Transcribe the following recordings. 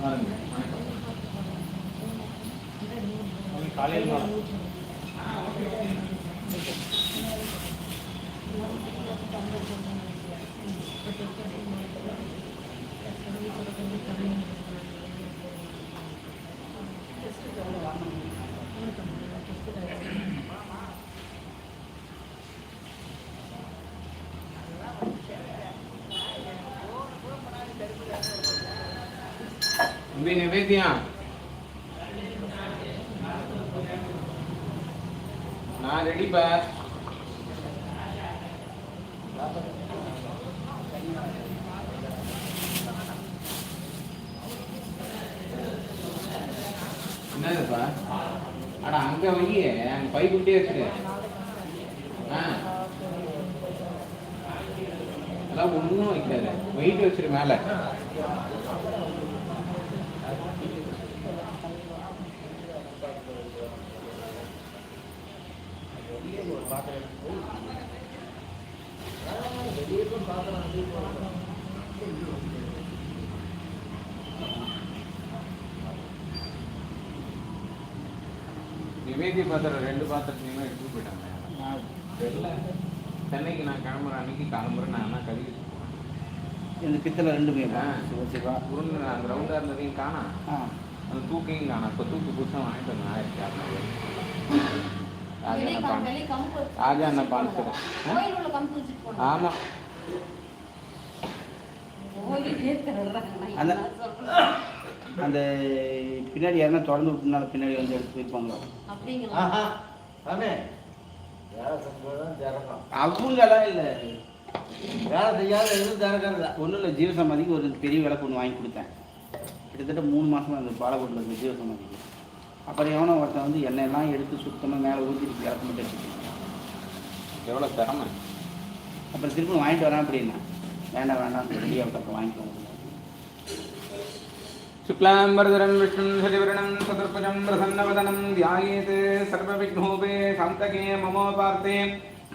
வாருங்க காலையில் தம்பி நிவேதியா நான் ரெடிப்பா என்னதுப்பா அட அங்க வைய அங்க பை குட்டே வச்சிரு ஆ. அதெல்லாம் ஒன்றும் வைக்காது. வெயிட் வச்சிரு மேலே. நிவேதி பாத்திரம் ரெண்டு பாத்திரத்தையுமே எடுத்துட்டு போயிட்டாங்க. தெரியல சென்னைக்கு நான் கிளம்புற அன்னைக்கு கிளம்புறேன் நான் ஆனால் கழுவி இந்த பித்தளை ரெண்டுமே ஆ. சிவசிவா உருண்டு அந்த ரவுண்டாக இருந்ததையும் காணா. ஆ. அந்த தூக்கையும் காணா. இப்போ தூக்கு புதுசாக வாங்கிட்டு வந்தேன் ஆயிரத்தி அறநூறு. ராஜா வெளிய அண்ணா கம்- பான் வெளிய கம்பு வச்சு ராஜா அண்ணா பான் போனதா? ஆ? கோயில் உள்ள கம்பு வச்சுட்டு போனதா? ஆமாம் அந்த-? அந்த பின்னாடி யாருன்னா திறந்து விட்டுனால பின்னாடி வந்து எடுத்து போயிருப்பாங்க அப்படிங்களா? சாமி. வேலை செஞ்சதான் திறக்கும் அவங்களாம் இல்லை. வேலை செய்யாத எதுவும் திறக்கிறது ஒன்றும் இல்லை ஜீவசமாதிக்கு ஒரு பெரிய விளக்கு ஒன்று வாங்கி கொடுத்தேன். கிட்டத்தட்ட மூணு மாசமா அந்த பாலக்கோட்டில் இருக்க ஜீவசமாதிக்கு அப்புறம் எவனோ ஒருத்தன் வந்து எண்ணெயெல்லாம் எடுத்து சுத்தமாக மேலே ஊற்றிட்டு விளக்கு மட்டும் எவ்வளோ திறமை? அப்புறம் திரும்ப வாங்கிட்டு வரேன் அப்படின்னா வேண்டாம் வேண்டாம் ரெடியாக பக்கம் வாங்கிக்கோங்க शुक्लाम्बरधरं विष्णुं शशिवर्णं सदर्पजं प्रसन्नवदनं ध्यायेत् सर्वविघ्नोपे शान्तके ममोपार्ते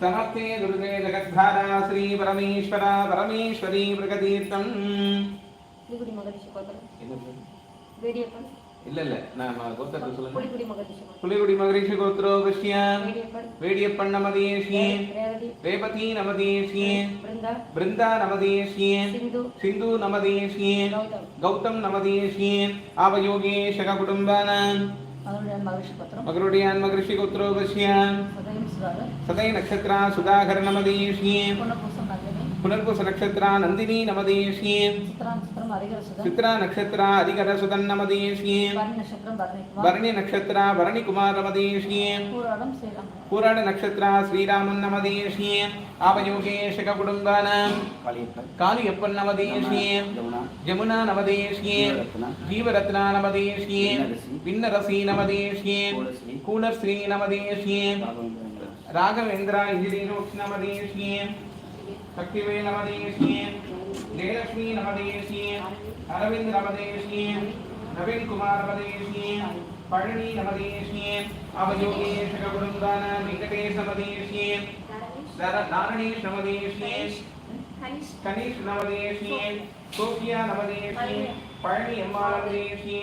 समस्ते दुर्गे जगद्धारा श्रीपरमेश्वरा परमेश्वरी मृगतीर्थम् புலிகுடி மகரிஷி கோத்திரம். வேடியப்பன். இல்ல இல்ல நான் கோத்திரத்தை சொல்லுங்க புலிகுடி மகரிஷி கோத்ரோ பஷ்யாம் வேடியப்பன். நமதேஷ்யே ரேவதி. நமதேஷ்யே பிருந்தா. நமதேஷ்யே சிந்து. நமதேஷ்யே கௌதம். குடும்பானாம் அவருடைய மகரிஷி கோத்திரம். மகருடியான் மகரிஷி கோத்ரோ பஷ்யாம் சதயம் சுதாகர். சதை நட்சத்திரா சுதாகர் நந்தினி. புனர்புச நட்சத்திரா நந்தினி நமதேஷ்யே சித்ரா நட்சத்திரம் ஹரிகர சுதன். சித்ரா நட்சத்திரா அதிகர சுதன் நமதேஷ்யே பரணி நட்சத்திரம். பரணி நட்சத்திரா நமதேஷ்யே பூராடம் ஸ்ரீராம். புராண நட்சத்திரா ஸ்ரீராமன் நமதேஷ்யே குடும்பானாம் ஜமுனா ஜீவரத்னா பின்னரசி. ராகவேந்திரா இன்ஜினியரோக்ஸ் நமதேஷ்யே சக்திவே நமதேஷ்யே ஜெயலட்சுமி நமதேஷ்யே அரவிந்த் நமதேஷ்யே நவீன் குமார் நமதேஷ்யே பழனி நமதேஷ்யே அவயோகேஷக குடும்பான வெங்கடேஷ் நமதேஷ்யே தர- தாரணேஷ் நமதேஷ்யே கணேஷ் நவதேஷ்யே சோஃபியா நவதேஷ்யே பழனி அம்மா நவதேஷ்யே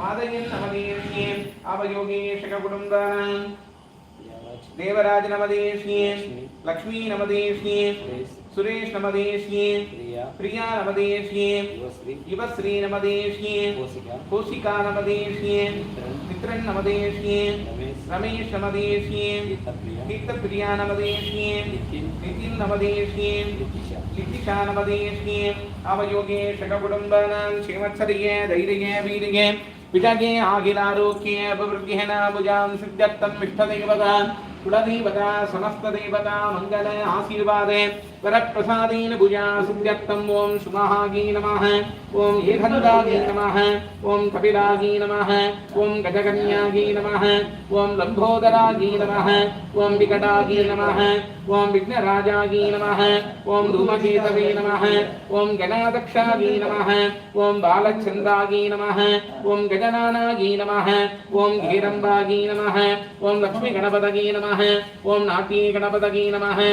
மாதயன் நவதேஷ்யே அவயோகேஷக குடும்பான देवराज नमदेष्ये लक्ष्मी नमदेष्ये सुरेश नमदेष्ये प्रिया नमदेष्ये युवश्री नमदेष्ये कोशिका नमदेष्ये मित्रन नमदेष्ये रमेश नमदेष्ये दीप्तप्रिया नमदेष्ये नितिन नमदेष्ये लिखिषा नमदेष्ये अवयोगे शककुटुम्बानां क्षेमत्सरिये धैर्ये वीर्ये विजगे आखिलारोग्ये अपवृद्धिः न भुजां सिद्ध्यर्थं कुलदेवता समस्तदेवता मङ्गल आशीर्वादे वरप्रसादेन भुजा सिद्ध्यर्थम् ॐ सुमहागी नमः ॐ एकन्दागी नमः ॐ कपिलागी नमः ॐ गजकन्यागी नमः ॐ लम्बोदरागी नमः ॐ विकटागी नमः ॐ विघ्नराजागी नमः ॐ धूमकेतवे नमः ॐ गणादक्षागी नमः ॐ बालचन्द्रागी नमः ॐ गजनानागी नमः ॐ गीरम्बागी नमः ॐ लक्ष्मीगणपतगी नमः नमः। ओम गणपत की नमः।